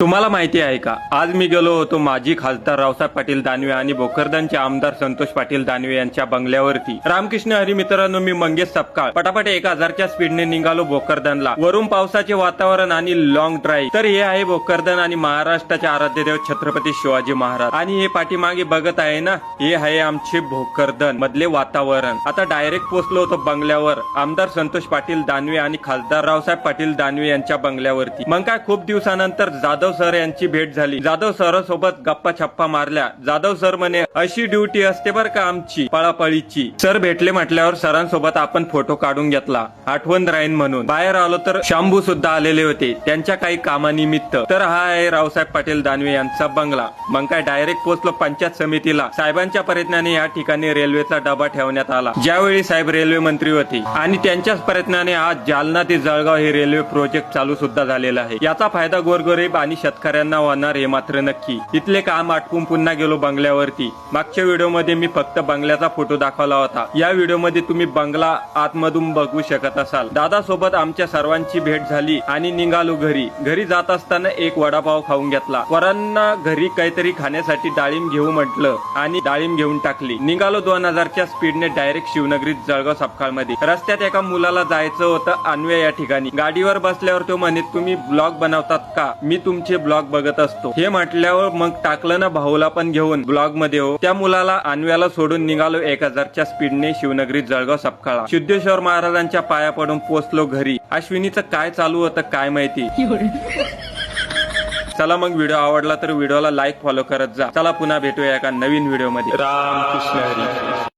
तुम्हाला माहिती आहे का? आज मी गेलो होतो माजी खासदार रावसाहेब पाटील दानवे आणि भोकरदनचे आमदार संतोष पाटील दानवे यांच्या बंगल्यावरती. रामकृष्ण हरी मित्रांनो मी मंगेश सपकाळ. पटापट एक हजारच्या स्पीडने निघालो भोकरदनला. वरून पावसाचे वातावरण आणि लॉंग ड्राईव्ह तर हे आहे भोकरदन आणि महाराष्ट्राचे आराध्यदेव छत्रपती शिवाजी महाराज. आणि हे पाठीमागे बघत आहे ना हे आहे आमचे भोकरदन मधले वातावरण. आता डायरेक्ट पोहोचलो होतो बंगल्यावर. आमदार संतोष पाटील दानवे आणि खासदार रावसाहेब पाटील दानवे यांच्या बंगल्यावरती. मग काय खूप दिवसानंतर जाधव जाधव सर यांची भेट झाली. जाधव सरासोबत गप्पा छप्पा मारल्या. जाधव सर म्हणे अशी ड्युटी असते बर का आमची पळापळीची? सर भेटले म्हटल्यावर सरांसोबत आपण फोटो काढून घेतला. आठवण राहीन म्हणून. बाहेर आलो तर शंभू सुद्धा आलेले होते. त्यांच्या काही कामानिमित्त. तर हा आहे रावसाहेब पाटील दानवे यांचा बंगला. मग काय डायरेक्ट पोहोचलो पंचायत समितीला. साहेबांच्या प्रयत्नाने या ठिकाणी रेल्वेचा डबा ठेवण्यात आला. ज्यावेळी साहेब रेल्वे मंत्री होते. आणि त्यांच्याच प्रयत्नाने आज जालना ते जळगाव हे रेल्वे प्रोजेक्ट चालू सुद्धा झालेला आहे. याचा फायदा गोरगरीब आणि शेतकऱ्यांना होणार हे मात्र नक्की. इथले काम आटपून पुन्हा गेलो बंगल्यावरती. मागच्या व्हिडिओमध्ये मी फक्त बंगल्याचा फोटो दाखवला होता. या व्हिडिओमध्ये तुम्ही बंगला आतमधून बघू शकत असाल. दादा सोबत आमच्या सर्वांची भेट झाली आणि निघालो घरी. घरी जात असताना एक वडापाव खाऊन घेतला. वरांना घरी काहीतरी खाण्यासाठी डाळिंब घेऊ म्हटलं आणि डाळिंब घेऊन टाकली. निघालो दोन हजारच्या स्पीडने डायरेक्ट शिवनगरीत जळगाव सपकाळमध्ये रस्त्यात एका मुलाला जायचं होतं अन्वय या ठिकाणी. गाडीवर बसल्यावर तो म्हणे तुम्ही ब्लॉग बनवतात का? मी तुमची ब्लॉग बघत असतो. हे म्हटल्यावर मग टाकलं ना भाऊला पण घेऊन ब्लॉगमध्ये हो. त्या मुलाला अन्व्याला सोडून निघालो एक हजारच्या स्पीडने शिवनगरीत जळगाव सपकाळा. सिद्धेश्वर महाराजांच्या पाया पडून पोचलो घरी. अश्विनीचं काय चालू होतं काय माहिती? चला मग व्हिडिओ आवडला तर व्हिडिओला लाईक फॉलो करत जा. चला पुन्हा भेटूया एका नवीन व्हिडिओमध्ये राम कृष्ण हरी.